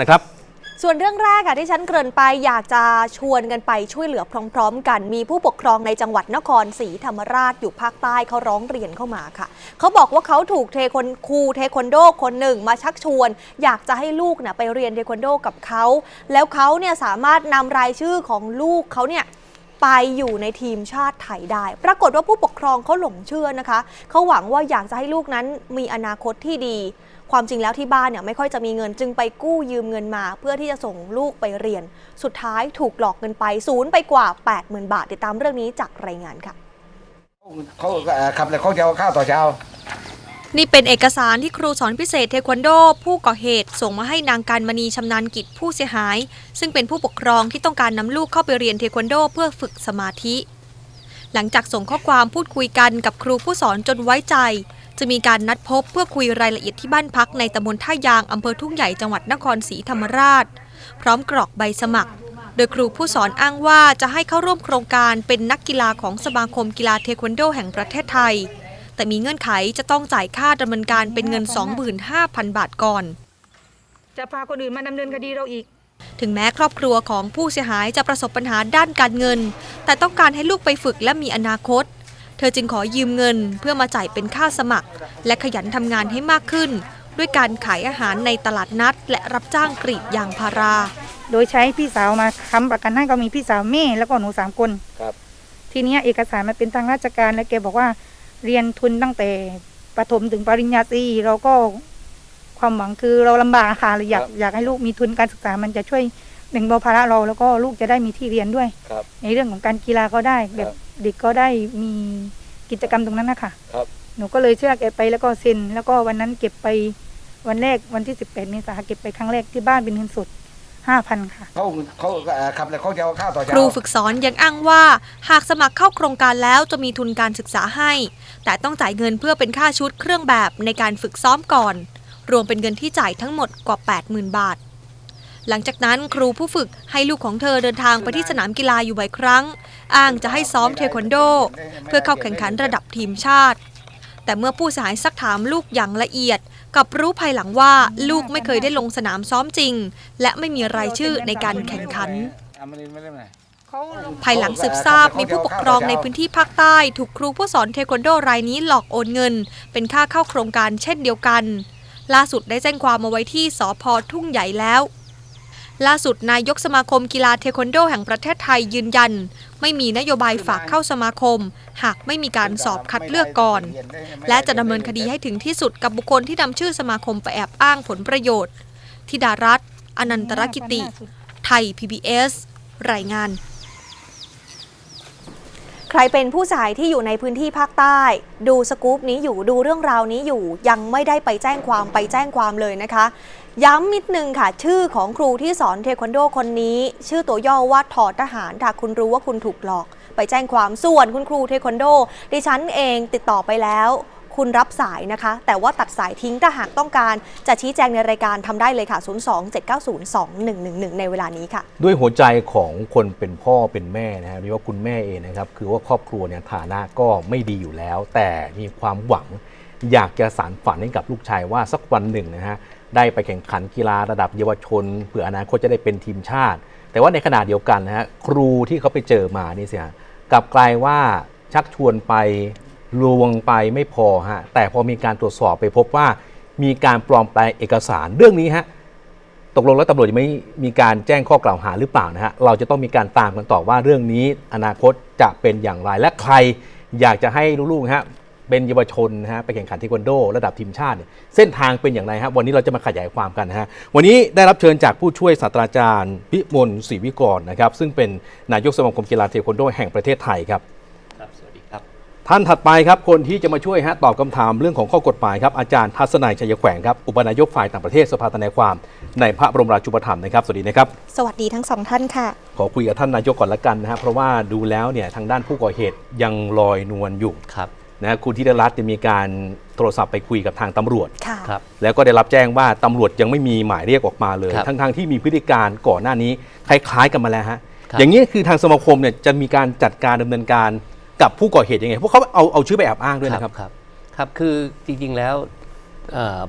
นะครับส่วนเรื่องแรกค่ะที่ฉันเกริ่นไปอยากจะชวนกันไปช่วยเหลือพร้อม ๆ กัน มีผู้ปกครองในจังหวัดนครศรีธรรมราชอยู่ภาคใต้เขาร้องเรียนเข้ามาค่ะ เขาบอกว่าเขาถูกเทควันครูเทควันโดคนหนึ่งมาชักชวน อยากจะให้ลูกนะไปเรียนเทควันโดกับเขา แล้วเขาเนี่ยสามารถนำรายชื่อของลูกเขาเนี่ยไปอยู่ในทีมชาติไทยได้ ปรากฏว่าผู้ปกครองเขาหลงเชื่อนะคะเขาหวังว่าอยากจะให้ลูกนั้นมีอนาคตที่ดี ความจริงแล้วที่บ้านเนี่ยไม่ค่อยจะมีเงินจึงไปกู้ยืมเงินมา เพื่อที่จะส่งลูกไปเรียน สุดท้ายถูกหลอกเงินไปศูนย์ไปกว่า 80,000 บาทติดตามเรื่องนี้จากรายงานค่ะเขาเอ่อขับแล้วเขาจะเอาข้าวต่อเช้านี่เป็นเอกสารที่ครูสอนพิเศษเทควันโด ผู้ก่อเหตุ ส่งมาให้นางการมณีชำนาญกิจผู้เสียหาย ซึ่งเป็นผู้ปกครองที่ต้องการนำลูกเข้าไปเรียนเทควันโด เพื่อฝึกสมาธิ หลังจากส่งข้อความพูดคุยกันกับครูผู้สอนจนไว้ใจ จะมีการนัดพบเพื่อคุยรายละเอียดที่บ้านพักในตำบลท่ายางอำเภอทุ่งใหญ่จังหวัดนครศรีธรรมราช พร้อมกรอกใบสมัคร โดยครูผู้สอนอ้างว่าจะให้เข้าร่วมโครงการเป็นนักกีฬาของสมาคมกีฬาเทควันโดแห่งประเทศไทย แต่มีเงื่อนไขจะต้องจ่ายค่าดำเนินการเป็นเงิน 25,000 บาทก่อน จะพาคนอื่นมาดำเนินคดีเราอีก ถึงแม้ครอบครัวของผู้เสียหายจะประสบปัญหาด้านการเงิน แต่ต้องการให้ลูกไปฝึกและมีอนาคตเธอจึงขอยืมเงินเพื่อมาจ่ายเป็นค่าสมัคร และขยันทำงานให้มากขึ้น ด้วยการขายอาหารในตลาดนัด และรับจ้างกรีดยางพารา โดยใช้พี่สาวมาค้ำประกันให้ก็มีพี่สาวแม่แล้วก็หนูสามคนครับทีเนี้ยเอกสารมันเป็นทางราชการแล้วแกบอกว่าเรียนทุนตั้งแต่ประถมถึงปริญญาตรีเราก็ความหวังคือเราลำบากค่ะเลยอยากอยากให้ลูกมีทุนการศึกษามันจะช่วยแบ่งเบาภาระเราแล้วก็ลูกจะได้มีที่เรียนด้วยครับในเรื่องของการกีฬาก็ได้แบบ เด็กก็ได้มีกิจกรรมตรงนั้นนะคะครับ หนูก็เลยเชื่อแกไปแล้วก็เซ็น แล้วก็วันนั้นเก็บไปวันแรกวันที่ 18เมษายนเก็บไปครั้งแรกที่บ้านเป็นเงินสด5,000ค่ะเขาเขาเอ่อขับแล้วเขาจะเอาข้าวต่อคเช้ารูฝึกสอนยังอ้างว่า หากสมัครเข้าโครงการแล้วจะมีทุนการศึกษาให้ แต่ต้องจ่ายเงินเพื่อเป็นค่าชุดเครื่องแบบในการฝึกซ้อมก่อน รวมเป็นเงินที่จ่ายทั้งหมดกว่า 80,000 บาท หลังจากนั้นครูผู้ฝึกให้ลูกของเธอเดินทางไปที่สนามกีฬาอยู่บ่อยครั้ง อ้างจะให้ซ้อมเทควันโด เพื่อเข้าแข่งขันระดับทีมชาติ แต่เมื่อผู้เสียหายซักถามลูกอย่างละเอียด กับรู้ภายหลังว่าลูกไม่เคยได้ลงสนามซ้อมจริง และไม่มีรายชื่อในการแข่งขันภายหลังสืบทราบมีผู้ปกครองในพื้นที่ภาคใต้ถูกครูผู้สอนเทควันโดรายนี้หลอกโอนเงิน เป็นค่าเข้าโครงการเช่นเดียวกัน ล่าสุดได้แจ้งความมาไว้ที่สพทุ่งใหญ่แล้ว ล่าสุดนายกสมาคมกีฬาเทควันโดแห่งประเทศไทยยืนยัน ไม่มีนโยบายฝากเข้าสมาคม หากไม่มีการสอบคัดเลือกก่อน และจะดำเนินคดีให้ถึงที่สุดกับบุคคลที่นำชื่อสมาคมไปแอบอ้างผลประโยชน์ธิดารัตน์อนันตรกิติ ไทย PBS รายงาน ใครเป็นผู้สายที่อยู่ในพื้นที่ภาคใต้ ดูสกู๊ปนี้อยู่ดูเรื่องราวนี้อยู่ยังไม่ได้ไปแจ้งความไปแจ้งความเลยนะคะ ย้ำนิดนึงค่ะ ชื่อของครูที่สอนเทควันโดคนนี้ ชื่อตัวย่อว่าถอดทหารถ้าคุณรู้ว่าคุณถูกหลอก ไปแจ้งความส่วนคุณครูเทควันโด ดิฉันเองติดต่อไปแล้ว คุณรับสายนะคะ แต่ว่าตัดสายทิ้งถ้าหากต้องการจะชี้แจงในรายการทำได้เลยค่ะ 027902111 ในเวลานี้ค่ะ ด้วยหัวใจของคนเป็นพ่อเป็นแม่นะฮะหรือว่าคุณแม่เองนะครับ คือว่าครอบครัวเนี่ยฐานะก็ไม่ดีอยู่แล้ว แต่มีความหวัง อยากจะสานฝันให้กับลูกชายว่าสักวันหนึ่งนะฮะ ได้ไปแข่งขันกีฬาระดับเยาวชนเผื่ออนาคตจะได้เป็นทีมชาติ แต่ว่าในขณะเดียวกันนะฮะครูที่เขาไปเจอมานี่เสียกลับกลายว่าชักชวนไปลวงไปไม่พอฮะแต่พอมีการตรวจสอบไปพบว่ามีการปลอมแปลงเอกสารเรื่องนี้ฮะตกลงแล้วตำรวจยังไม่มีการแจ้งข้อกล่าวหาหรือเปล่านะฮะเราจะต้องมีการตามกันต่อว่าเรื่องนี้อนาคตจะเป็นอย่างไรและใครอยากจะให้ลูกๆฮะ เป็นเยาวชนนะฮะไปแข่งขันเทควันโด ระดับทีมชาติเนี่ยเส้นทางเป็นอย่างไรฮะวันนี้เราจะมาขยายความกันนะฮะวันนี้ได้รับเชิญจากผู้ช่วยศาสตราจารย์พิมลศรีวิกรนะครับซึ่งเป็นนายกสมาคมกีฬาเทควันโด แห่งประเทศไทยครับครับสวัสดีครับ ท่านถัดไปครับคนที่จะมาช่วยฮะตอบคำถามเรื่องของข้อกฎหมายครับอาจารย์ทัศนัยชัยแขวงครับอุปนายกฝ่ายต่างประเทศสภาทนายความในพระบรมราชูปถัมภ์นะครับสวัสดีนะครับสวัสดีทั้งสองท่านค่ะ ขอคุยกับท่านนายกก่อนละกันนะครับเพราะว่าดูแล้วเนี่ยทางด้านผู้ก่อเหตุยังลอยนวลอยู่ครับ นะฮะคุณธิดารัตน์จะมีการโทรศัพท์ไปคุยกับทางตำรวจ ค่ะ ครับ แล้วก็ได้รับแจ้งว่าตำรวจยังไม่มีหมายเรียกออกมาเลย ครับทั้งๆที่มีพฤติการก่อนหน้านี้คล้าย ๆ กันมาแล้วฮะ ครับ อย่างนี้คือทางสมาคมเนี่ยจะมีการจัดการดำเนินการกับผู้ก่อเหตุยังไงเพราะเขาเอาเอาชื่อไปแอบอ้างด้วยนะครับ ครับ ครับ คือจริงๆ แล้วเอ่อ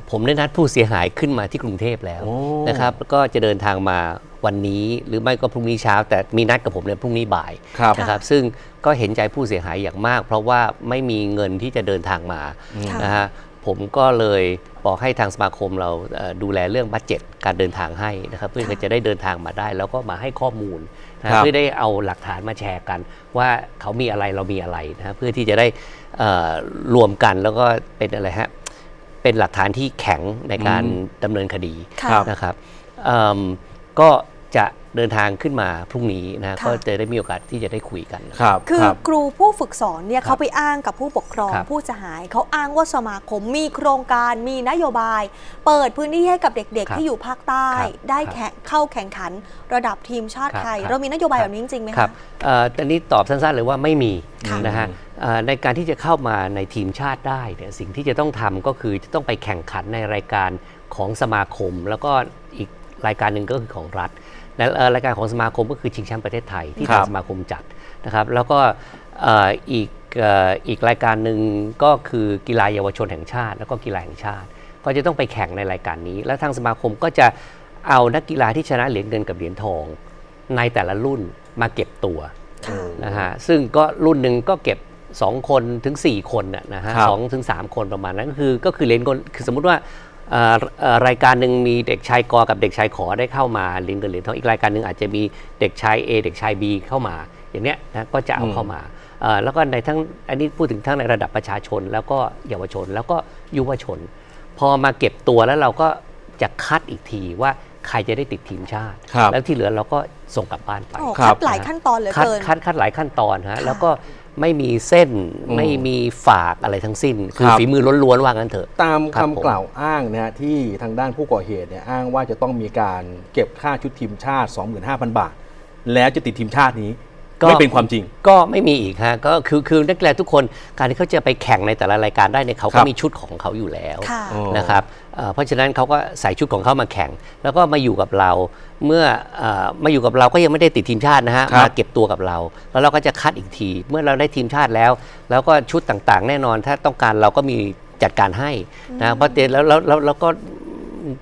ผมได้นัดผู้เสียหายขึ้นมาที่กรุงเทพแล้วโอ้นะครับแล้วก็จะเดินทางมาวันนี้หรือไม่ก็พรุ่งนี้เช้า แต่มีนัดกับผมเนี่ยพรุ่งนี้บ่ายครับนะครับ ซึ่งก็เห็นใจผู้เสียหายอย่างมาก เพราะว่าไม่มีเงินที่จะเดินทางมาค่ะนะฮะผมก็เลยบอกให้ทางสมาคมเราเอ่อดูแลเรื่องบัตเจ็ตการเดินทางให้นะครับ เพื่อค่ะจะได้เดินทางมาได้ แล้วก็มาให้ข้อมูลนะครับเพื่อได้เอาหลักฐานมาแชร์กัน ว่าเขามีอะไรเรามีอะไรนะฮะเพื่อที่จะได้เอ่อรวมกันแล้วก็เป็นอะไรฮะ เป็นหลักฐานที่แข็งในการอืมดำเนินคดีค่ะครับนะครับเอิ่มก็จะเดินทางขึ้นมาพรุ่งนี้นะค่ะก็จะได้มีโอกาสที่จะได้คุยกันครับคือครับครูผู้ฝึกสอนเนี่ยครับเขาไปอ้างกับผู้ปกครองครับผู้เสียหายเขาอ้างว่าสมาคมมีโครงการมีนโยบาย เปิดพื้นที่ให้กับเด็กครับๆที่อยู่ภาคใต้ครับได้ครับแข่งเข้าแข่งขันระดับทีมชาติครับไทยครับเรามีนโยบายคแบรับบนี้จริงๆไหมครัคะบเอ่อตอนนี้ตอบสั้นๆเลยว่าไม่มีค่ะนะฮะเอ่อ ในการที่จะเข้ามาในทีมชาติได้เนี่ยสิ่งที่จะต้องทำก็คือจะต้องไปแข่งขันในรายการของสมาคม แล้วก็อีกรายการหนึ่งก็คือของรัฐและเอ่อรายการของสมาคมก็คือชิงแชมป์ประเทศไทยที่ครัทางบสมาคมจัดนะครับ แล้วก็เอ่ออีกเอ่ออีกรายการหนึ่งก็คือกีฬาเยาวชนแห่งชาติ แล้วก็กีฬาแห่งชาติ ก็จะต้องไปแข่งในรายการนี้ แล้วทางสมาคมก็จะเอานักกีฬาที่ชนะเหรียญเงินกับเหรียญทอง ในแต่ละรุ่นมาเก็บตัวค่ะนะฮะซึ่งก็รุ่นหนึ่งก็เก็บ 2คนถึง 4 คนน่ะนะฮะครับสองถึง3คนประมาณนั้นก็คือก็คือเหรียญเงินคือสมมุติว่าเอ่อเอ่อรายการหนึ่งมีเด็กชายกอกับเด็กชายขอได้เข้ามาเหรียญเงินเหรียญทองอีกรายการหนึ่งอาจจะมีเด็กชาย A เด็กชาย B เข้ามา อย่างเนี้ยนะก็จะเอาอืมเข้ามาเอ่อแล้วก็ในทั้งอันนี้พูดถึงทั้งในระดับประชาชน แล้วก็เยาวชน แล้วก็ยุวชน พอมาเก็บตัวแล้วเราก็จะคัดอีกทีว่าใครจะได้ติดทีมชาติครับแล้วที่เหลือเราก็ส่งกลับบ้านไปโอ้ครัคับดหลายขั้นตอนเหลือคัดเกินคัดคัดหลายขั้นตอนฮะค่ะแล้วก็ ไม่มีเส้นอืมไม่มีฝากอะไรทั้งสิ้น คือครับฝีมือล้วนๆว่างั้นเถอะ ตามครับคำผม กล่าวอ้างนะฮะที่ทางด้านผู้ก่อเหตุเนี่ยอ้างว่าจะต้องมีการเก็บค่าชุดทีมชาติ 25,000 บาท แล้วจะติดทีมชาตินี้ก็ ไม่เป็นความจริง ก็ไม่มีอีกฮะก็คือคือนักกีฬาทุกคนการที่เขาจะไปแข่งในแต่ละรายการได้เนี่ยเขาครัก็บมีชุดของเขาอยู่แล้วค่ะอ๋อนะครับ เอ่อเพราะฉะนั้นเขาก็ใส่ชุดของเขามาแข่ง แล้วก็มาอยู่กับเรา เมื่อเออมาอยู่กับเราก็ยังไม่ได้ติดทีมชาตินะฮะครับมาเก็บตัวกับเรา แล้วเราก็จะคัดอีกที เมื่อเราได้ทีมชาติแล้ว แล้วก็ชุดต่างๆ แน่นอนถ้าต้องการเราก็มีจัดการให้นะเพราะเตแล้วแล้วแล้วแล้วก็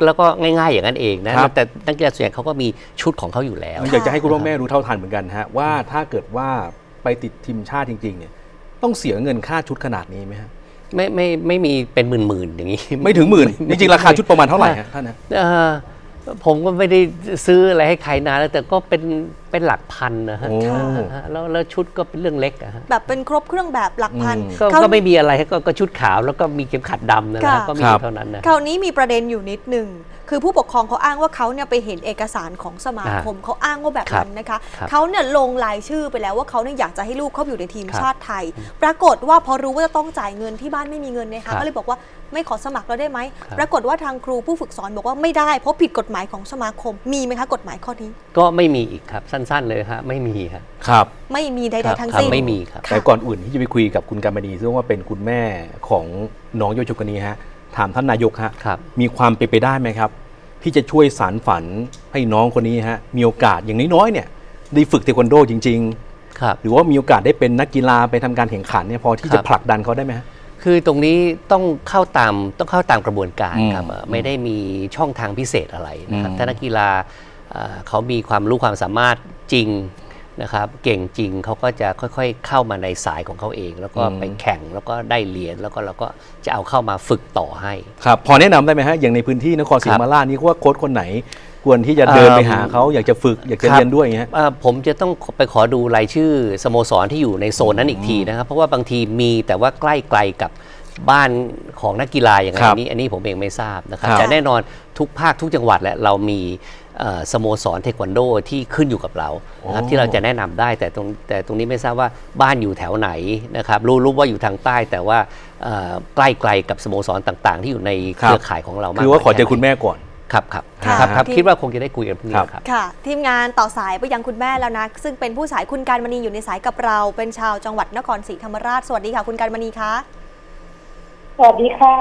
แล้วก็ง่าย ๆ อย่างนั้นเองนะครับแต่นักกีฬาส่วนใหญ่เขาก็มีชุดของเขาอยู่แล้ว อยากจะให้คุณพ่อแม่รู้เท่าทันเหมือนกันฮะว่าถ้าเกิดว่าไปติดทีมชาติจริงๆเนี่ยต้องเสียเงินค่าชุดขนาดนี้ไหมฮะ ไม่ไม่ไม่มีเป็นหมื่นๆอย่างนี้ ไม่ถึงหมื่นจริงๆราคาชุดประมาณเท่าไหร่ฮะท่านนะเอ่อผมก็ไม่ได้ซื้ออะไรให้ใครนานแล้วแต่ก็เป็นเป็นหลักพันนะฮะโอ้ฮะแล้วแล้วชุดก็เป็นเรื่องเล็กอะฮะแบบเป็นครบเครื่องแบบหลักพันอืมก็คราวก็ไม่มีอะไรฮะก็ก็ชุดขาวแล้วก็มีเข็มขัดดำนะค่ะนะก็มีครับเท่านั้นนะคราวนี้มีประเด็นอยู่นิดหนึ่ง คือผู้ปกครองเขาอ้างว่าเขาเนี่ยไปเห็นเอกสารของสมาคมเขาอ้างว่าแบบนั้นนะคะครับเขาเนี่ยลงรายชื่อไปแล้วว่าเขาเนี่ยอยากจะให้ลูกเขาอยู่ในทีมครับชาติไทย ปรากฏว่าพอรู้ว่าจะต้องจ่ายเงินที่บ้านไม่มีเงินนะครัคะบก็เลยบอกว่าไม่ขอสมัครแล้วได้ไหมครับปรากฏว่าทางครูผู้ฝึกสอนบอกว่าไม่ได้เพราะผิดกฎหมายของสมาคมมีไหมคะกฎหมายข้อนี้ ก็ไม่มีอีกครับสั้น ๆ เลยฮะไม่มีฮะครับ ไม่มีใดครับๆทั้งครับสิ้นไม่มีครับค่ะแต่ก่อนอื่นที่จะไปคุยกับคุณการมณีซึ่งว่าเป็นคุณแม่ของน้องโยชกคนนี้ฮะ ถามท่านนายกฮะครับ มีความเป็นไปได้ไหมครับ ที่จะช่วยสารฝันให้น้องคนนี้ฮะมีโอกาสอย่างน้อยๆเนี่ยได้ฝึกเทควันโดจริง ครับ ๆ หรือว่ามีโอกาสได้เป็นนักกีฬาไปทำการแข่งขันเนี่ยพอที่ครัจะบผลักดันเขาได้ไหมฮะ คือตรงนี้ต้องเข้าตามต้องเข้าตามกระบวนการอืมครับเอ่อไม่ได้มีช่องทางพิเศษอะไรนะครับอืมถ้านักกีฬาเอ่อเขามีความรู้ความสามารถจริง นะครับเก่งจริงเขาก็จะค่อยๆ เข้ามาในสายของเขาเอง แล้วก็ไปแข่งแล้วก็ได้เหรียญแล้วก็เราก็จะเอาเข้ามาฝึกต่อให้ครับพอแนะนำได้ไหมฮะอย่างในพื้นที่นครศรีธรรมราชนี่ว่าโค้ชคนไหนควรที่จะเดินไปหาเขาอยากจะฝึกอยากจะครับเรียนด้วยอย่างเงี้ยเอ่อผมจะต้องไปขอดูรายชื่อสโมสรที่อยู่ในโซนนั้นอีกทีนะครับ เพราะว่าบางทีมีแต่ว่าใกล้ไกลกับ บ้านของนักกีฬาอย่างไรครับอันนี้อันนี้ผมเองไม่ทราบนะครับครับ แต่แน่นอนทุกภาคทุกจังหวัดแหละเรามีเอ่อสโมสรเทควันโดที่ขึ้นอยู่กับเรานะครับโอ้ที่เราจะแนะนำได้แต่ตรงแต่ตรงนี้ไม่ทราบว่าบ้านอยู่แถวไหนนะครับรู้รู้ว่าอยู่ทางใต้แต่ว่าเอ่อใกล้ไกลกับสโมสรต่างๆ ที่อยู่ในเครือข่ายของเรามากคือว่าขอเจอน้ยคุณแม่ก่อน ครับครับค่ะ ครับครับที่คิดว่าคงจะได้คุยกันพรุ่งนี้ครับ ครับ ค่ะ ทีมงานต่อสายไปยังคุณแม่แล้วนะ ซึ่งเป็นผู้สายคุณการมณีอยู่ในสายกับเรา เป็นชาวจังหวัดนครศรีธรรมราช สวัสดีค่ะ คุณการมณีคะ สวัสดีค่ะ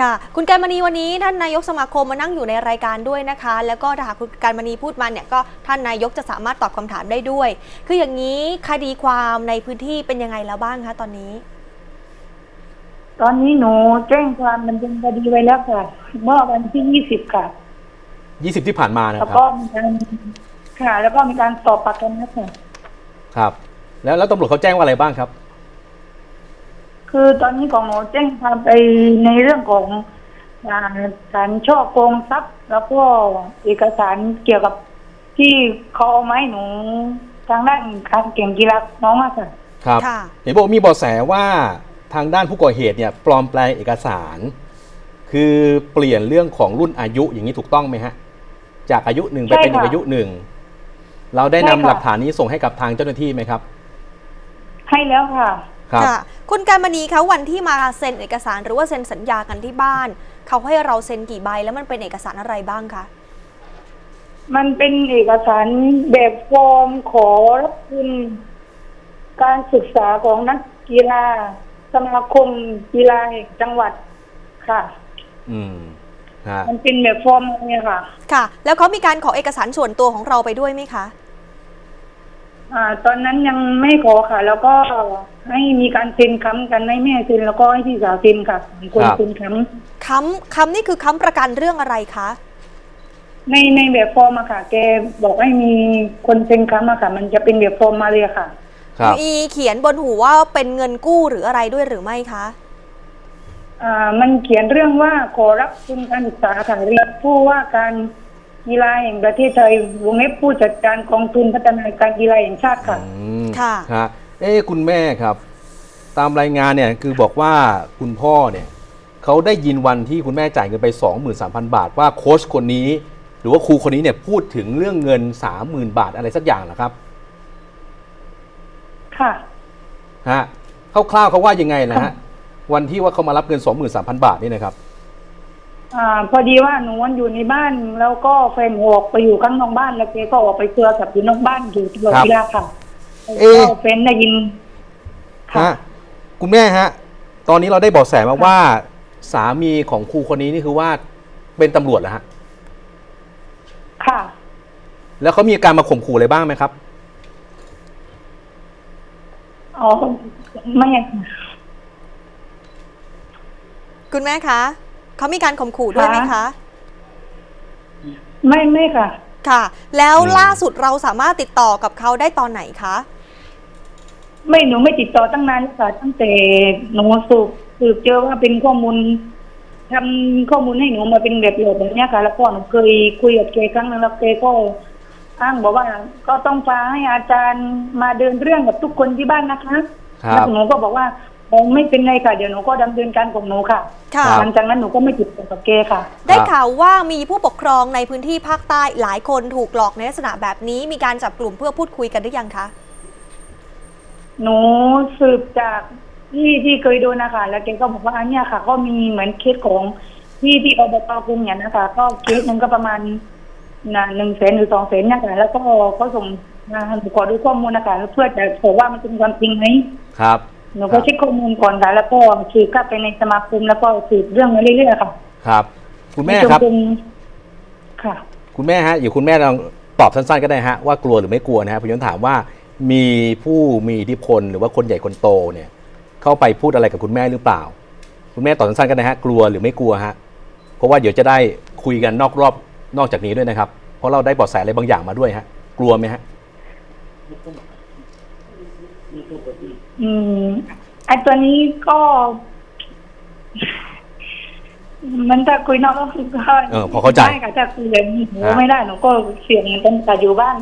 ค่ะ คุณการมณีวันนี้ท่านนายกสมาคมมานั่งอยู่ในรายการด้วยนะคะ แล้วก็ถ้าหากคุณการมณีพูดมาเนี่ยก็ท่านนายกจะสามารถตอบคำถามได้ด้วย คืออย่างนี้คดีความในพื้นที่เป็นยังไงแล้วบ้างคะตอนนี้ ตอนนี้หนูแจ้งความดำเนินคดีไว้แล้วค่ะ เมื่อวันที่ยี่สิบค่ะ20ที่ผ่านมานะแล้วครัก็บมีการค่ะ แล้วก็มีการสอบปากคำนะคะครับ แล้วแล้วตำรวจเขาแจ้งว่าอะไรบ้างครับ คือตอนนี้ของหนูแจ้งความไปในเรื่องของอ่าการช่อโกงทรัพย์ แล้วก็เอกสารเกี่ยวกับที่เขาเอาไมาให้หนูทางด้านการเก่งกีฬาน้องอะค่ะ ครับค่ะ เห็นบอกว่ามีเบาะแสว่าทางด้านผู้ก่อเหตุเนี่ยปลอมแปลงเอกสาร คือเปลี่ยนเรื่องของรุ่นอายุอย่างนี้ถูกต้องไหมฮะ จากอายุหนึ่งไปเป็นใช่อีค่ะกอายุหนึ่งเราได้นำใช่ค่ะ หลักฐานนี้ส่งให้กับทางเจ้าหน้าที่ไหมครับ ให้แล้วค่ะ ครับ ค่ะ คุณการมณีคะวันที่มาเซ็นเอกสารหรือว่าเซ็นสัญญากันที่บ้าน เขาให้เราเซ็นกี่ใบแล้วมันเป็นเอกสารอะไรบ้างคะมันเป็นเอกสารแบบฟอร์มขอรับทุนการศึกษาของนักกีฬาสมาคมกีฬาแห่งจังหวัดค่ะ อืมฮะมันเป็นแบบฟอร์มอะไรอะค่ะ ค่ะ แล้วเขามีการขอเอกสารส่วนตัวของเราไปด้วยไหมคะ อ่า ตอนนั้นยังไม่ขอค่ะ แล้วก็ให้มีการเซ็นค้ำกันให้แม่เซ็นแล้วก็ให้พี่สาวเซ็นค่ะสองคนเซ็นค้ค้ำค้ำนี่คือค้ำประกันเรื่องอะไรคะำในในแบบฟอร์มอะค่ะ แกบอกให้มีคนเซ็นค้ำอะค่ะ มันจะเป็นแบบฟอร์มมาเลยอะค่ะ ครับมีเขียนบนหูว่าเป็นเงินกู้หรืออะไรด้วยหรือไม่คะ อ่ามันเขียนเรื่องว่าขอรับทุนการศึกษาค่ะเรียนผู้ว่าการ กีฬาแห่งประเทศไทยวงเล็บผู้จัดการกองทุนพัฒนาการกีฬาแห่งชาติค่ะ อืมค่ะ ฮะเอ้คุณแม่ครับ ตามรายงานเนี่ยคือบอกว่าคุณพ่อเนี่ยเขาได้ยินวันที่คุณแม่จ่ายเงินไป 23,000 บาท ว่าโค้ชคนนี้ หรือว่าครูคนนี้เนี่ยพูดถึงเรื่องเงิน 30,000 บาทอะไรสักอย่างเหรอครับค่ะ ฮะคร่าวๆเขาว่ายังไงนะฮะวันที่ว่าเขามารับเงิน 23,000 บาทนี่นะครับ อ่าพอดีว่าหนูวันอยู่ในบ้าน แล้วก็แฟนออกไปอยู่ข้างนอกบ้านแล้วแกก็ออกไปเครือกับอยู่นอกบ้านอยู่ตลอดครับเวลาค่ะเอ๊ะแล้วก็แฟนได้ยินค่ะฮะคุณแม่ฮะ ตอนนี้เราได้เบอกแสมาว่า สามีของครูคนนี้นี่คือว่าเป็นตำรวจเหรอฮะค่ะ แล้วเขามีการมาข่มขู่อะไรบ้างไหมครับอ๋อไม่ค่ะคุณแม่คะ เขามีการข่มขู่ด้วยไหมคะ ไม่ไม่ค่ะ ค่ะ แล้วอืมล่าสุดเราสามารถติดต่อกับเขาได้ตอนไหนคะไม่หนูไม่ติดต่อตั้งนานแล้วค่ะตั้งแต่หนูสืบสืบเจอว่าเป็นข้อมูลทำข้อมูลให้หนูมาเป็นแบบโหลดแบบเนี้ยค่ะ แล้วก็หนูเคยคุยกับแกครั้งหนึงแล้วแกก็อ้างบอกว่า ก็ต้องฟ้าให้อาจารย์มาเดินเรื่องกับทุกคนที่บ้านนะคะครัแล้วบหนูก็บอกว่า คงไม่เป็นไรค่ะเดี๋ยวหนูก็ดำเนินการของหนูค่ะค่ะครับหลังจากนั้นหนูก็ไม่ติดต่อกับแกค่ะ ได้ข่าวว่ามีผู้ปกครองในพื้นที่ภาคใต้หลายคนถูกหลอกในลักษณะแบบนี้ มีการจับกลุ่มเพื่อพูดคุยกันหรือยังคะ หนูสืบจากที่ที่เคยโดนนะคะแล้วแกก็บอกว่าอันเนี้ยค่ะ ก็มีเหมือนเคสของที่ที่อบตกรุงเนี่ยนะคะ ก็เคสหนึงก็ประมาณน่ะหนึ่งแสนหรือสองแสนเนี่ยค่ะแล้วก็ก็ส่งมาหนูขอดูข้อมูลนะคะเพื่อจะบอกว่ามันเป็นความจริงไหมครับ หนูก็เช็คข้อมูลก่อนค่ะ แล้วก็สืบกลับไปในสมาคมแล้วก็สืบเรื่องมาเรื่อยๆค่ะครับ คุณแม่ครับ จนเป็นค่ะ คุณแม่ฮะอยู่คุณแม่ลองตอบสั้นๆก็ได้ฮะว่ากลัวหรือไม่กลัวนะฮะผมยังถามว่ามีผู้มีอิทธิพลหรือว่าคนใหญ่คนโตเนี่ย เข้าไปพูดอะไรกับคุณแม่หรือเปล่า คุณแม่ตอบสั้นๆก็ได้ฮะกลัวหรือไม่กลัวฮะเพราะว่าเดี๋ยวจะได้คุยกันนอกรอบนอกจากนี้ด้วยนะครับ เพราะเราได้เบาะแสอะไรบางอย่างมาด้วยฮะ กลัวไหมฮะ อืมไอตัวนี้ก็ มันถ้าคุยนอกรอบก็เออพอเข้าใจได้ค่ะถ้าคุยอย่างนี้หนูฮะไม่ได้หนูก็เสี่ยงเหมือนกันแต่อยู่บ้าน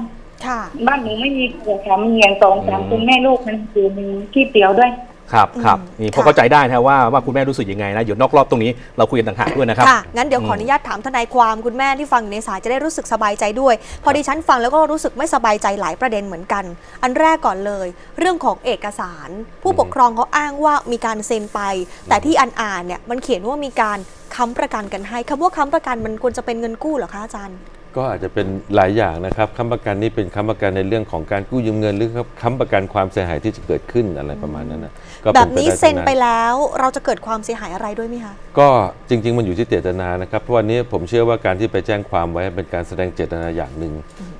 ค่ะ บ้านหนูไม่มีผัวค่ะมีอย่างสองสามอืมคนแม่ลูกมันคือมีที่เตี๋ยวด้วย ครับครับอืมนี่พอค่ะเข้าใจได้นะว่าว่าคุณแม่รู้สึกยังไงนะอยู่นอกรอบตรงนี้เราคุยกันต่างหากด้วยนะครับค่ะงั้นเดี๋ยวขอมอนุญาตถามทนายความคุณแม่ที่ฟังอยู่ในสายจะได้รู้สึกสบายใจด้วย พอดิฉันฟังแล้วก็รู้สึกไม่สบายใจหลายประเด็นเหมือนกัน อันแรกก่อนเลย เรื่องของเอกสาร ผู้ปกครองเขาอ้างว่ามีการเซ็นไป แต่ที่อันอ่านเนี่ยมันเขียนว่ามีการค้ำประกันกันให้คำว่าค้ำประกันมันควรจะเป็นเงินกู้เหรอคะอาจารย์ ก็อาจจะเป็นหลายอย่างนะครับค้ำประกันนี่เป็นค้ำประกันในเรื่องของการกู้ยืมเงินหรือค้ำประกันความเสียหายที่จะเกิดขึ้นอะไรประมาณนั้นนะก็แบป็บไปนี้ได้เซ็นทั้งไปแล้วเราจะเกิดความเสียหายอะไรด้วยไหมคะก็จริง ๆ มันอยู่ที่เจตนานะครับเพราะวันนี้ผมเชื่อว่าการที่ไปแจ้งความไว้เป็นการแสดงเจตนาอย่างหนึ่ง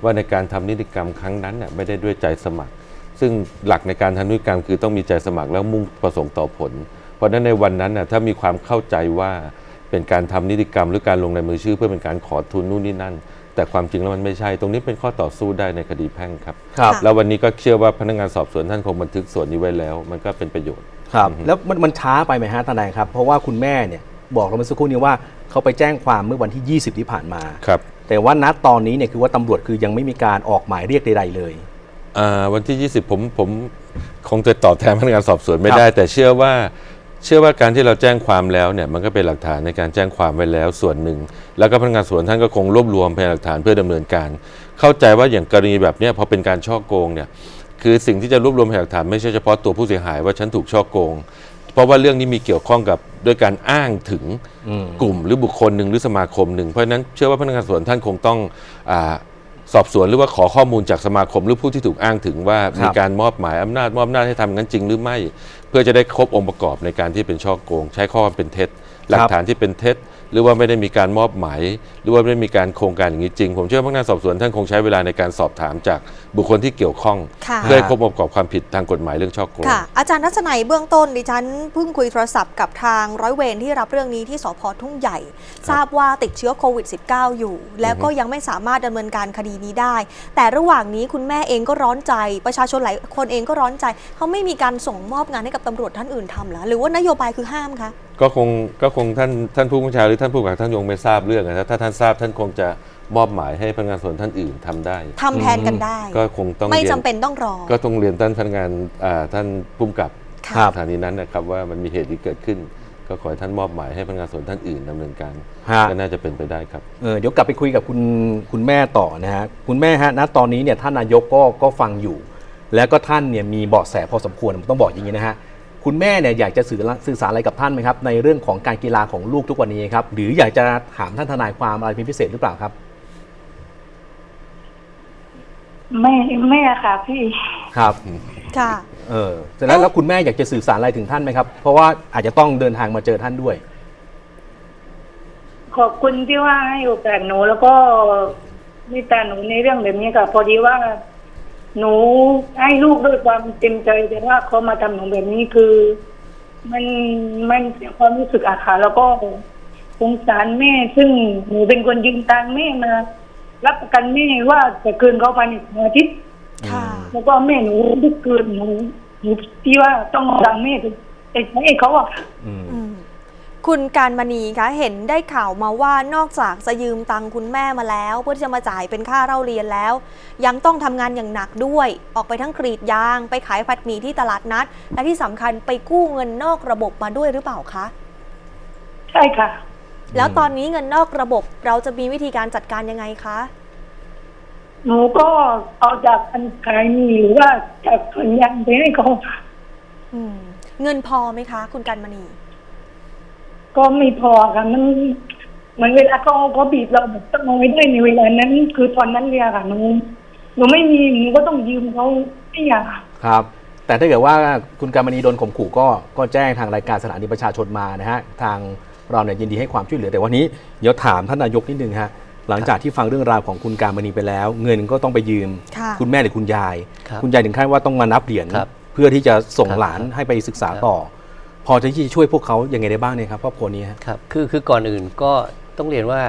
ว่าในการทำนิติกรรมครั้งนั้นน่ะไม่ได้ด้วยใจสมัคร ซึ่งหลักในการทำนิติกรรมคือต้องมีใจสมัครแล้วมุ่งประสงค์ต่อผลพอราะฉะนั้นในวันนั้นน่ะถ้ามีความเข้าใจว่าเป็นการทำนิติกรรมหรือการลงในมือชื่อ เพื่อเป็นการขอทุนนู่นนี่นั่น แต่ความจริงแล้วมันไม่ใช่ ตรงนี้เป็นข้อต่อสู้ได้ในคดีแพ่งครับครับค่ะแล้ววันนี้ก็เชื่อว่าพนักงานสอบสวนท่านคงบันทึกส่วนนี้ไว้แล้ว มันก็เป็นประโยชน์ ครับ แล้วมันมันช้าไปไหมฮะทนายครับ เพราะว่าคุณแม่เนี่ยบอกเราเมื่อสักครู่นี้ว่าเขาไปแจ้งความเมื่อวันที่ 20 ที่ผ่านมา ครับ แต่ว่าณตอนนี้เนี่ยคือว่าตำรวจคือยังไม่มีการออกหมายเรียกใดๆเลย อ่าวันที่ 20 ผมผมคงจะตอบแทนพนักงานสอบสวนไม่ครับได้ แต่เชื่อว่า เชื่อว่าการที่เราแจ้งความแล้วเนี่ยมันก็เป็นหลักฐานในการแจ้งความไว้แล้วส่วนหนึ่ง แล้วก็พนักงานสวนท่านก็คงรวบรวมพยานหลักฐานเพื่อดำเนินการ เข้าใจว่าอย่างกรณีแบบนี้พอเป็นการช่อโกงเนี่ยคือสิ่งที่จะรวบรวมพยานหลักฐานไม่ใช่เฉพาะตัวผู้เสียหายว่าฉันถูกช่อโกง เพราะว่าเรื่องนี้มีเกี่ยวข้องกับด้วยการอ้างถึงกลุ่มหรือบุคคลหนึ่งหรือสมาคมหนึ่งเพราะฉะนั้นเชื่อว่าพนักงานสวนท่านคงต้องอสอบสวนหรือว่าขอข้อมูลจากสมาคมหรือผู้ที่ถูกอ้างถึงว่ามีการมอบหมายอำนาจมอบอำนาจให้ทำงั้นจริงหรือไม่ เพื่อจะได้ครบองค์ประกอบในการที่เป็นช่อโกง ใช้ข้อความเป็นเท็จ หลักฐานที่เป็นเท็จ หรือว่าไม่ได้มีการมอบหมาย หรือว่าไม่ได้มีการโครงการอย่างนี้จริง ผมเชื่อว่าพนักงานสอบสวนท่านคงใช้เวลาในการสอบถามจากบุคคลที่เกี่ยวข้องค่ะเพื่อให้ครบองค์ประกอบความผิดทางกฎหมายเรื่องช่อโกงค่ะ อาจารย์ทัศนัยเบื้องต้นดิฉันเพิ่งคุยโทรศัพท์กับทางร้อยเวรที่รับเรื่องนี้ที่สพทุ่งใหญ่ ทราบว่าติดเชื้อโควิด -19 อยู่ แล้วก็ยังไม่สามารถดำเนินการคดีนี้ได้ แต่ระหว่างนี้คุณแม่เองก็ร้อนใจ ประชาชนหลายคนเองก็ร้อนใจเขาไม่มีการส่งมอบงานให้กับตำรวจท่านอื่นทำเหรอหรือว่านโยบายคือห้ามคะก็คงก็คงท่านท่านผู้บัญชาหรือท่านผู้กับท่านยงไม่ทราบเรื่องนะครับถ้าท่านทราบท่านคงจะมอบหมายให้พนักงานสวนท่านอื่นทำได้ทำแทนกันได้ ก็คงต้องไม่รียจำเป็นต้องรอ ก็ต้องเรียนท่านพนักงานอ่าท่านผู้กำกับค่ะครับสถานีนั้นนะครับว่ามันมีเหตุที่เกิดขึ้น ก็ขอให้ท่านมอบหมายให้พนักงานสวนท่านอื่นดำเนินการฮะก็น่าจะเป็นไปได้ครับเออเดี๋ยวกลับไปคุยกับคุณคุณแม่ต่อนะฮะคุณแม่ฮะณตอนนี้เนี่ยท่านนายกก็ก็ฟังอยู่ แล้วก็ท่านเนี่ยมีเบาะแสพอสมควรผมต้องบอกอย่างนี้นะฮะ คุณแม่เนี่ยอยากจะสื่อสื่อสารอะไรกับท่านไหมครับในเรื่องของการกีฬาของลูกทุกวันนี้ครับ หรืออยากจะถามท่านทนายความอะไรเป็นพิเศษหรือเปล่าครับ ไม่ไม่อะค่ะพี่ครับ ค่ะ เออเสร็จแล้วแล้วคุณแม่อยากจะสื่อสารอะไรถึงท่านไหมครับ เพราะว่าอาจจะต้องเดินทางมาเจอท่านด้วย ขอบคุณที่ว่าให้โอกาสหนูแล้วก็มีตาหนูในเรื่องแบบนี้ค่ะ พอดีว่า หนูให้ลูกด้วยความเต็มใจแต่ว่าเขามาทำหนูแบบนี้คือ มันมันเสียความรู้สึกอะค่ะแล้วก็สงสารแม่ซึ่งหนูเป็นคนยืมตังค์แม่มา รับประกันแม่ว่าจะคืนเขาภายในสองอาทิตย์ค่ะ แล้วก็แม่หนูทุกคืนหนูหนูที่ว่าต้องเอาตังค์แม่ไปไปใช้ให้เขาอะอืม อืม คุณการมณีคะเห็นได้ข่าวมาว่านอกจากจะยืมตังค์คุณแม่มาแล้ว เพื่อที่จะมาจ่ายเป็นค่าเล่าเรียนแล้ว ยังต้องทำงานอย่างหนักด้วย ออกไปทั้งกรีดยาง ไปขายผัดหมี่ที่ตลาดนัด และที่สำคัญไปกู้เงินนอกระบบมาด้วยหรือเปล่าคะใช่ค่ะ แล้วตอนนี้เงินนอกระบบเราจะมีวิธีการจัดการยังไงคะหนูก็เอาจากอันขายหมีหรือว่าจากส่วนยางไปให้เขาอืม เงินพอไหมคะ คุณการมณี ก็ไม่พอค่ะมันเหมือนเวลาเขาเขาบีบเราแบบต้องเอาไว้ได้ในเวลานั้น คือตอนนั้นเลยอะค่ะหนูหนูไม่มีหนูก็ต้องยืมเขาไม่อยากครับ แต่ถ้าเกิดว่าคุณการมณีโดนข่มขู่ก็ก็แจ้งทางรายการสถานีประชาชนมานะฮะทางเราเนี่ยยินดีให้ความช่วยเหลือแต่วันนี้เดี๋ยวถามท่านนายกนิดนึงฮะหลังจากที่ฟังเรื่องราวของคุณการมณีไปแล้ว เงินก็ต้องไปยืมค่ะคุณแม่หรือคุณยาย ครับคุณยายถึงขั้นว่าต้องมานับเหรียญครับเพื่อที่จะส่งครับ หลานให้ไปศึกษาครับต่อ พอจะที่จะช่วยพวกเขายังไงได้บ้างเนี่ยครับครอบครัวนี้ฮะ ครับคือคือก่อนอื่นก็ต้องเรียนว่า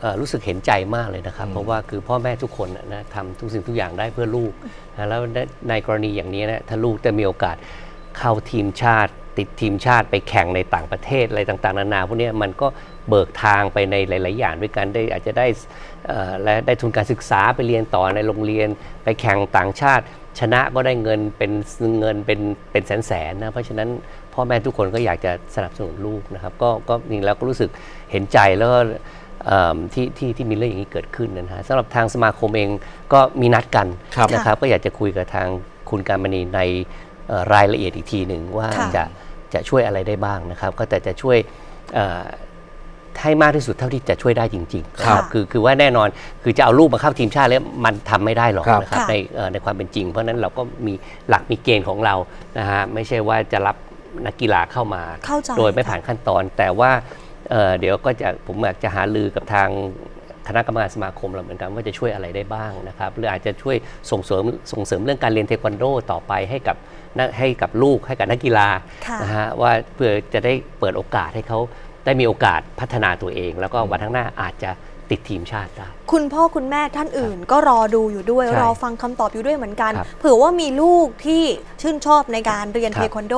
เอ่อรู้สึกเห็นใจมากเลยนะครับอืมเพราะว่าคือพ่อแม่ทุกคนน่ะนะทำทุกสิ่งทุกอย่างได้เพื่อลูกนะแล้วในในกรณีอย่างนี้นะถ้าลูกจะมีโอกาสเข้าทีมชาติ ติดทีมชาติไปแข่งในต่างประเทศอะไรต่างๆ นานาพวกเนี้ยมันก็เบิกทางไปในหลาย ๆ อย่างด้วยกันได้อาจจะได้เอ่อและได้ทุนการศึกษาไปเรียนต่อในโรงเรียนไปแข่งต่างชาติ ชนะก็ได้เงินเป็นเงินเป็นเป็นแสนๆนะเพราะฉะนั้นพ่อแม่ทุกคนก็อยากจะสนับสนุนลูกนะครับ ก็ก็จริงแล้วก็รู้สึกเห็นใจแล้วก็เอิ่มที่ที่ที่มีเรื่องอย่างนี้เกิดขึ้นนะฮะสำหรับทางสมาคมเองก็มีนัดกันครับนะครับ ก็อยากจะคุยกับทางคุณการมณีในเอ่อรายละเอียดอีกทีหนึ่งว่าค่ะจะจะช่วยอะไรได้บ้างนะครับ ก็แต่จะช่วยเอ่อ ให้มากที่สุดเท่าที่จะช่วยได้จริงๆนะคครัรับบคือคือว่าแน่นอนคือจะเอาลูกมาเข้าทีมชาติแล้วมันทำไม่ได้หรอกครับนะครับค่ะในเอ่อในความเป็นจริง เพราะฉะนั้นเราก็มีหลักมีเกณฑ์ของเรานะฮะไม่ใช่ว่าจะรับนักกีฬาเข้ามาเข้าใจโดยไม่ผ่านขั้นตอน แต่ว่าเอ่อเดี๋ยวก็จะผมอยากจะหาลือกับทางคคณะกรรมการสมาคมเราเหมือนกันว่าจะช่วยอะไรได้บ้างนะครับหรืออาจจะช่วยส่งเสริมส่งเสริมเรื่องการเรียนเทควันโดต่อไปให้กับนักให้กับลูกให้กับนักกีฬาค่ะนะฮะว่าเพื่อจะได้เปิดโอกาสให้เขา ได้มีโอกาสพัฒนาตัวเอง แล้วก็วันข้างหน้าอาจจะติดทีมชาติได้ คุณพ่อคุณแม่ท่านอื่นก็รอดูอยู่ด้วย ใช่รอฟังคำตอบอยู่ด้วยเหมือนกัน ครับเผื่อว่ามีลูกที่ชื่นชอบในการเรียนครับเทควันโด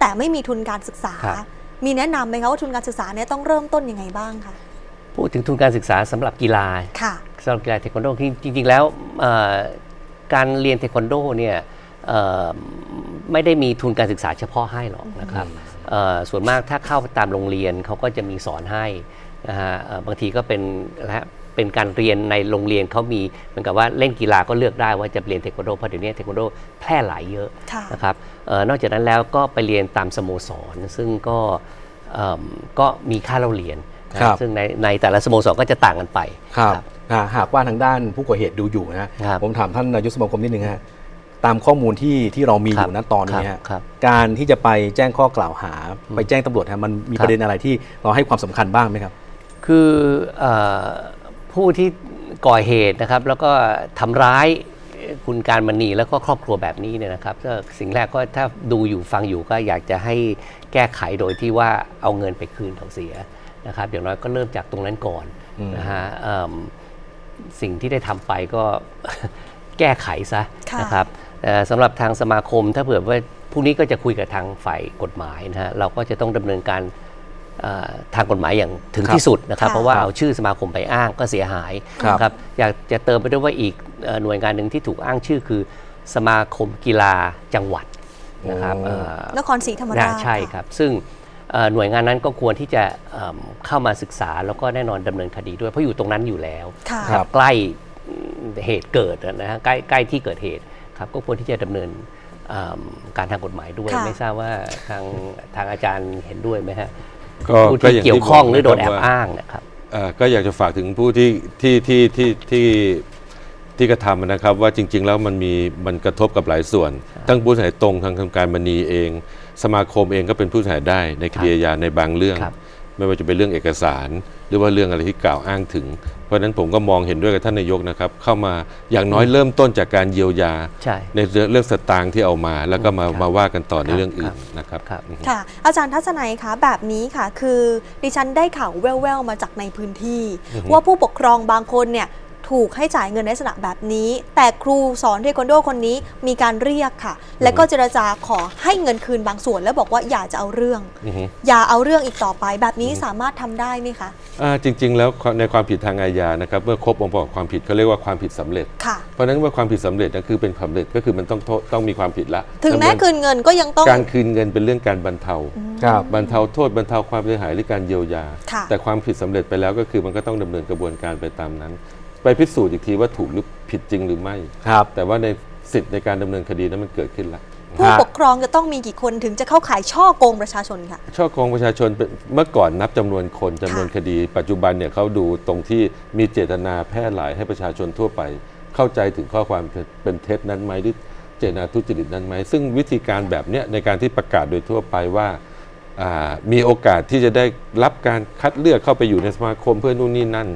แต่ไม่มีทุนการศึกษา ครับ มีแนะนำไหมคะว่าทุนการศึกษาเนี่ยต้องเริ่มต้นยังไงบ้างคะพูดถึงทุนการศึกษาสำหรับกีฬาค่ะ สำหรับกีฬาเทควันโดที่จริงๆแล้วเอ่อการเรียนเทควันโดเนี่ยเอ่อไม่ได้มีทุนการศึกษาเฉพาะให้หรอกนะครับเอ่อ ส่วนมากถ้าเข้าตามโรงเรียนเขาก็จะมีสอนให้นะฮะเอ่อบางทีก็เป็นนะฮะเป็นการเรียนในโรงเรียนเขามีเหมือนกับว่าเล่นกีฬาก็เลือกได้ว่าจะเรียนเทควันโดเพราะเดี๋ยวนี้เทควันโดแพร่หลายเยอะค่ะนะครับเออนอกจากนั้นแล้วก็ไปเรียนตามสโมสร ซึ่งก็เอิ่มก็มีค่าเล่าเรียนนะครับซึ่งในในแต่ละสโมสรก็จะต่างกันไปครับอ่าหากว่าทางด้านผู้ก่อเหตุดูอยู่นะฮะครับผมถามท่านนายกสมาคมนิดนึงฮะ ตามข้อมูลที่ที่เรามีอยู่ณตอนนี้ฮะครับการที่จะไปแจ้งข้อกล่าวหา ไปแจ้งตำรวจฮะมันมีครับประเด็นอะไรที่เราให้ความสำคัญบ้างไหมครับ คือเออผู้ที่ก่อเหตุนะครับ แล้วก็ทำร้ายคุณการมณีแล้วก็ครอบครัวแบบนี้เนี่ยนะครับก็สิ่งแรกก็ถ้าดูอยู่ฟังอยู่ก็อยากจะให้แก้ไขโดยที่ว่าเอาเงินไปคืนเขาเสียนะครับอย่างน้อยก็เริ่มจากตรงนั้นก่อนอืมนะฮะเอิ่มสิ่งที่ได้ทำไปก็แก้ไขซะค่ะนะครับเอ่อ สำหรับทางสมาคมถ้าเผื่อว่าพรุ่งนี้ก็จะคุยกับทางฝ่ายกฎหมายนะฮะเราก็จะต้องดำเนินการเอ่อทางกฎหมายอย่างถึงครับที่สุดนะครับค่ะเพราะว่าเอาชื่อสมาคมไปอ้างก็เสียหายครับนะครับอยากจะเติมไปด้วยว่าอีกเอ่อหน่วยงานหนึ่งที่ถูกอ้างชื่อคือ สมาคมกีฬาจังหวัดนะครับโอ้เอ่อนครศรีธรรมราชใช่ค่ะครับ ซึ่งเอ่อหน่วยงานนั้นก็ควรที่จะเอิ่มเข้ามาศึกษาแล้วก็แน่นอนดำเนินคดีด้วยเพราะอยู่ตรงนั้นอยู่แล้วค่ะครับใกล้เหตุเกิดนะฮะใกล้ใกล้ที่เกิดเหตุ ครับก็ควรที่จะดำเนินเอิ่มการทางกฎหมายด้วยค่ะไม่ทราบว่าทางทางอาจารย์เห็นด้วยไหมฮะก็ผู้ก็ที่อย่างเกี่ยวที่ข้องบกหรือโดนแอนะคบว่าอ้างนะครับเอ่อก็อยากจะฝากถึงผู้ที่ที่ที่ที่ที่ที่กระทำนะครับว่าจริง ๆ แล้วมันมีมันกระทบกับหลายส่วน ทั้งผู้เสียหายตรงทางทางการมณีเอง สมาคมเองก็เป็นผู้เสียหายได้ในคดีอาญาในบางเรื่องครับ ไม่ว่าจะเป็นเรื่องเอกสาร หรือว่าเรื่องอะไรที่กล่าวอ้างถึง เพราะฉะนั้นผมก็มองเห็นด้วยกับท่านนายกนะครับ เข้ามาอย่างน้อยเริ่มต้นจากการเยียวยาใช่ในเรื่องเรื่องสตางค์ที่เอามา แล้วก็มาครับมาว่ากันต่อในครับเรื่องอื่ครันบนะครับครับอืมค่ะ อาจารย์ทัศนัยคะแบบนี้ค่ะ คือดิฉันได้ข่าวแว่วๆมาจากในพื้นที่ ว่าผู้ปกครองบางคนเนี่ย ถูกให้จ่ายเงินในลักษณะแบบนี้ แต่ครูสอนเทควันโดคนนี้มีการเรียกค่ะ และก็เจรจาขอให้เงินคืนบางส่วน แล้วบอกว่าอย่าจะเอาเรื่องอือฮึอย่าเอาเรื่องอีกต่อไป แบบนี้สามารถทำได้ไหมคะอ่าจริง ๆ แล้วในความผิดทางอาญานะครับเมื่อครบองค์ประกอบความผิดเขาเรียกว่าความผิดสำเร็จค่ะเพราะฉะนั้นเมื่อความผิดสำเร็จนะคือเป็นความสำเร็จก็คือมันต้องโทษต้องมีความผิดละ ถึงแม้ดำเนินคืนเงินก็ยังต้องการคืนเงินเป็นเรื่องการบรรเทาครับบรรเทาโทษบรรเทาความเสียหายหรือการเยียวยาค่ะแต่ความผิดสำเร็จไปแล้วก็คือมันก็ต้องดำเนินกระบวนการไปตามนั้น ไปพิสูจน์อีกทีว่าถูกหรือผิดจริงหรือไม่ ครับ แต่ว่าในสิทธิ์ในการดำเนินคดีนั้นมันเกิดขึ้นแล้ว ผู้ปกครองจะต้องมีกี่คนถึงจะเข้าข่ายช่อโกงประชาชนค่ะ ช่อโกงประชาชนเป็นเมื่อก่อนนับจำนวนคนจำนวนคดี ปัจจุบันเนี่ยเขาดูตรงที่มีเจตนาแพร่หลายให้ประชาชนทั่วไป เข้าใจถึงข้อความเป็นเท็จนั้นไหมหรือเจตนาทุจริตนั้นไหม ซึ่งวิธีการแบบเนี้ยในการที่ประกาศโดยทั่วไปว่าอ่ามีโอกาสที่จะได้รับการคัดเลือกเข้าไปอยู่ในสมาคมเพื่อนู่นนี่นั่น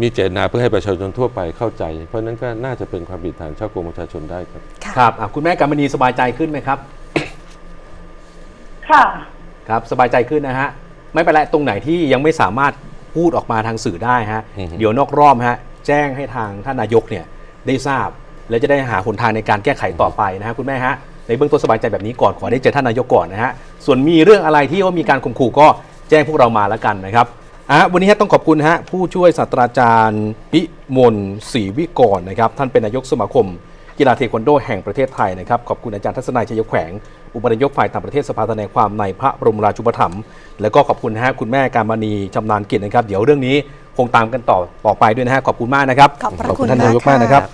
มีเจตนาเพื่อให้ประชาชนทั่วไปเข้าใจ เพราะฉะนั้นก็น่าจะเป็นความผิดฐานช่อโกงประชาชนได้ครับค่ะครับอะคุณแม่กำมณีสบายใจขึ้นไหมครับ ค่ะ ครับ สบายใจขึ้นนะฮะ ไม่เป็นไรตรงไหนที่ยังไม่สามารถพูดออกมาทางสื่อได้ฮะ อือฮึ เดี๋ยวนอกรอบฮะ แจ้งให้ทางท่านนายกเนี่ยได้ทราบ และจะได้หาหนทางในการแก้ไขต่อไปนะฮะคุณแม่ฮะ ในเบื้องต้นสบายใจแบบนี้ก่อนขอได้เจอท่านนายกก่อนนะฮะ ส่วนมีเรื่องอะไรที่ว่ามีการข่มขู่ก็แจ้งพวกเรามาแล้วกันนะครับ อะวันนี้ฮะต้องขอบคุณฮะผู้ช่วยศาสตราจารย์พิมลศรีวิกรนะครับท่านเป็นนายกสมาคม กีฬาเทควันโดแห่งประเทศไทยนะครับขอบคุณอาจารย์ทัศนัยชัยแขวง อุปนายกฝ่ายต่างประเทศสภาทนายความในพระบรมราชูปถัมภ์แล้วก็ขอบคุณนะฮะคุณแม่การมณีชำนาญกิจนะครับ เดี๋ยวเรื่องนี้คงตามกันต่อต่อไปด้วยนะฮะขอบคุณมากนะครับขอบพระคุณท่านนายกมากมากนะครับค่ะ